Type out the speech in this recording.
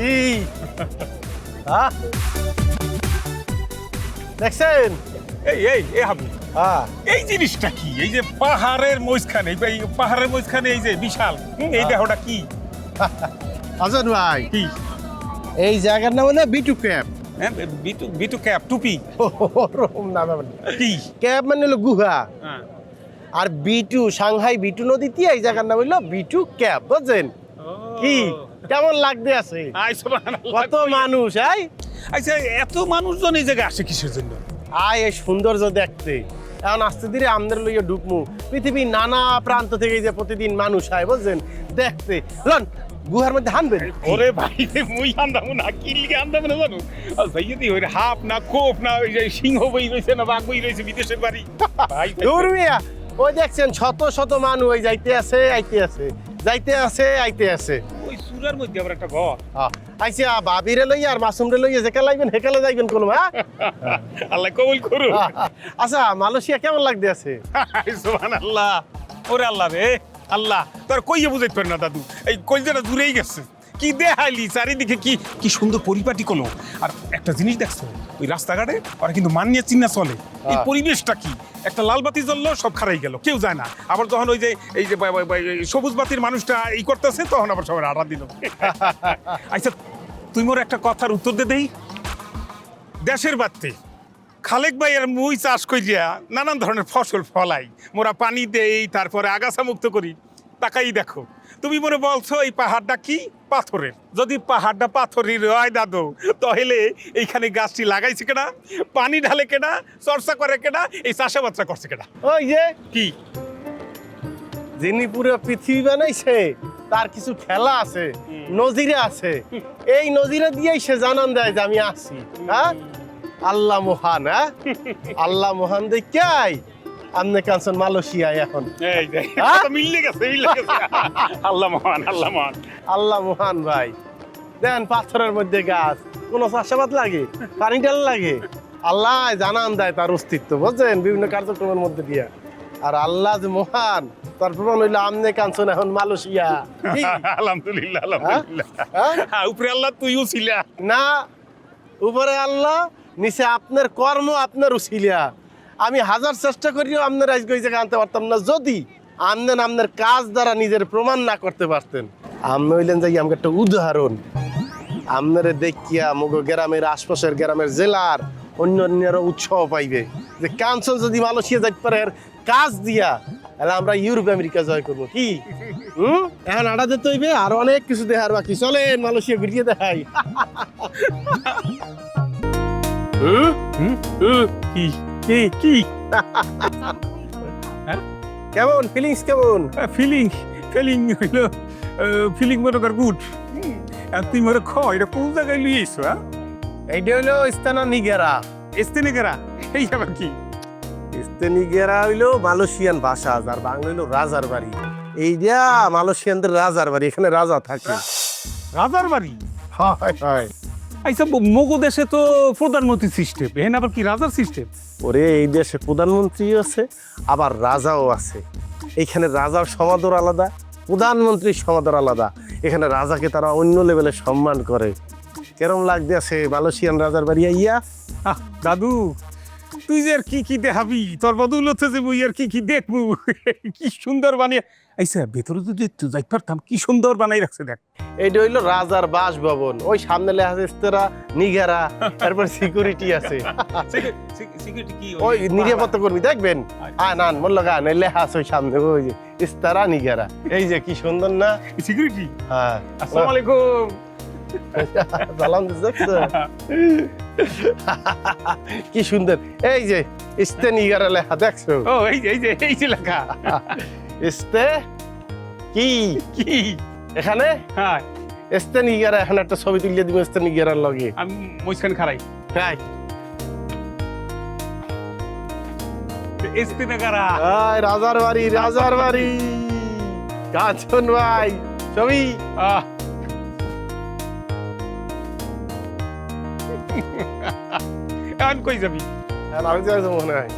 কি? হ্যাঁ? দেখছেন? এই এই এ হাবু হ্যাঁ। এই জিনিসটা কি? এই যে পাহাড়ের মধ্যখানে এই পাহাড়ের মধ্যখানে এই যে বিশাল এই দেহটা কি? আজান ভাই। কি? এই জায়গার নাম হলো বিটু ক্যাব। হ্যাঁ বিটু বিটু ক্যাপ টুপি। ওরকম নাম। কি? ক্যাব মানে হলো গুহা। হ্যাঁ। আর বিটু সাংহাই বিটু নদীতে এই জায়গার নাম হলো বিটু ক্যাব বুঝছেন? কি? কেমন লাগতে আছে? আই সুবহানাল্লাহ। কত মানুষ আই? আচ্ছা এত মানুষজন এই জায়গায় আসে কিসের জন্য? আয় এই সৌন্দর্য দেখতে। এখন আস্তে ধীরে আমাদের লইয়া ঢুকমু। পৃথিবীর নানা প্রান্ত থেকে যে প্রতিদিন মানুষ আয় বুঝছেন? দেখতে। লন গুহার মধ্যে হানবেন? ওরে ভাই মুই আন্দামু না কি লিগে আন্দামু না জানো? যদি ওই হাফ না কোপ না ওই যে সিংহ বই রইছে না বাঘ বই রইছে বিদেশের বাড়ি। ভাই দূর মিয়া ওই দেখছেন শত শত মানুষ ওই যাইতে আছে আইতে আছে যাইতে আছে আইতে আছে। সুরার মধ্যে আবার একটা ঘর। আহ, বাবিরে লইয়া আর মাসুমরে লইয়া যেকা লাইবেন হেকালে যাইবেন কোন হ্যাঁ? আল্লাহ কবুল করু আচ্ছা মালয়েশিয়া কেমন লাগতে আছে? সুবহানাল্লাহ। ওরে আল্লাহ রে আল্লাহ। তোর কইয়ে বুঝাইতে পারে না দাদু। এই কইজাটা দূরেই গেছে। কি দেখাইলি? চারিদিকে কি কি সুন্দর পরিপাটি করল আর একটা জিনিস দেখছ ওই রাস্তাঘাটে ওরা কিন্তু মান নিয়ে চিন্না চলে। এই হ্যাঁ। পরিবেশটা কি? একটা লাল বাতি জ্বললো সব খারাই গেল কেউ যায় না। আবার যখন ওই যে এই যে সবুজ বাতির মানুষটা এই করতেছে তখন আবার সবাই আড়া দিল। আচ্ছা তুই মোর একটা কথার উত্তর দে দেই। দেশের বাড়তে খালেক ভাই আর মুই চাষ করিয়া নানান ধরনের ফসল ফলাই। মোরা পানি দেই তারপরে আগাছা মুক্ত করি। তাকাই দেখো। তুমি মনে বলছো এই পাহাড়টা কি? পাথরের। যদি পাহাড়টা পাথরের হয় দাদু তাহলে এইখানে গাছটি লাগাইছে কেনা পানি ঢালে কেনা চর্চা করে কেনা এই চাষাবাদটা করছে কেনা ওই যে কি? যিনি পুরো পৃথিবী বানাইছে তার কিছু খেলা আছে নজিরে আছে। এই নজিরে দিয়েই সে জানান দেয় যে আমি আছি হ্যাঁ? আল্লাহ মহান হ্যাঁ? আল্লাহ মহান দেখাই আমনে কাঞ্চন মালয়েশিয়ায় এখন? মিললে গেছে মিললে গেছে। আল্লাহ মহান আল্লাহ মহান। আল্লাহ মহান ভাই। দেন পাথরের মধ্যে গাছ। কোন চাষাবাদ লাগে? পানি ডাল লাগে? আল্লাহ জানান দেয় তার অস্তিত্ব বুঝছেন? বিভিন্ন কার্যক্রমের মধ্যে দিয়া। আর আল্লাহ যে মহান তার প্রমাণ হইল আমনে কাঞ্চন এখন মালয়েশিয়া? আলহামদুলিল্লাহ আলহামদুলিল্লাহ। উপরে আল্লাহ তুইও ছিলা। না উপরে আল্লাহ নিচে আপনার কর্ম আপনার উসিলিয়া আমি হাজার চেষ্টা করিও আপনার আজকে ওই জায়গায় আনতে পারতাম না। যদি আমনেন আপনার কাজ দ্বারা নিজের প্রমাণ না করতে পারতেন। আপনি হইলেন যাই আমাকে একটা উদাহরণ। আপনারে দেখিয়া মগ গ্রামের আশপাশের গ্রামের জেলার অন্য অন্যরা উৎসাহ পাইবে। যে কাঞ্চন যদি মালয়েশিয়া যাইতে পারে কাজ দিয়া, তাহলে আমরা ইউরোপ, আমেরিকা জয় করব। কি? হুম? এখন আড়া দিতে হইবে, আর অনেক কিছু দেখার বাকি। চলেন, মালয়েশিয়া ঘুরিয়ে দেখাই। হুম? হুম? কি? কি কি? কেমন? ফিলিংস কেমন? ফিলিং ফিলিং হইল ফিলিং মনে কর গুড আর তুই মনে খ এটা কোন জায়গায় লুই এসো হ্যাঁ? এইটা হইল ইস্তানা নিগেরা এস্তেনে গেরা এই আবার কি? ইস্তানিগেরা হইল মালয়েশিয়ান ভাষা আর বাংলা হইল রাজার বাড়ি। এইটা মালয়েশিয়ানদের রাজার বাড়ি এখানে রাজা থাকে। রাজার বাড়ি? হয় হয়। আচ্ছা মগো দেশে তো প্রধানমন্ত্রী সিস্টেম এখানে আবার কি রাজার সিস্টেম? ওরে, এই দেশে প্রধানমন্ত্রীও আছে, আবার রাজাও আছে। এখানে রাজার সমাদর আলাদা, প্রধানমন্ত্রীর সমাদর আলাদা। এখানে রাজাকে তারা অন্য লেভেলে সম্মান করে। কেরম লাগতে আছে মালয়েশিয়ান রাজার বাড়ি ইয়া দাদু, তুই যে আর কি কি দেখাবি? তোর বদল হচ্ছে যে মুই আর কি কি দেখব? কি সুন্দর বানিয়ে আইসা ভেতরে যদি একটু যাই পারতাম কি সুন্দর বানাই রাখছে দেখ। এইটা হইল রাজার বাসভবন। ওই সামনে লেখা আছে ইস্তেরা নিগারা তারপর সিকিউরিটি আছে। সিকিউরিটি কি ওই নিরাপত্তা কর্মী দেখবেন? আ নান মোর গান এই লেখা আছে ওই সামনে ওই যে ইস্তারা নিগারা এই যে কি সুন্দর না? সিকিউরিটি হ্যাঁ। আসসালামু আলাইকুম। সালাম কি সুন্দর। এই যে ইস্তে নিগারা লেখা দেখছ? ও এই যে এই যে এই যে লেখা। ইস্তে কি? কি? এখানে? হ্যাঁ। ইস্তে নিগারা এখানে একটা ছবি তুলিয়ে দিব ইস্তে নিগারার লগে। আমি মুসকান খারাই। হ্যাঁ। এসতে নাগারা। আয় রাজার বাড়ি রাজার বাড়ি। কাঞ্চন ভাই ছবি। আহ। এখন কই যাবি? আমি যাই মনে হয়।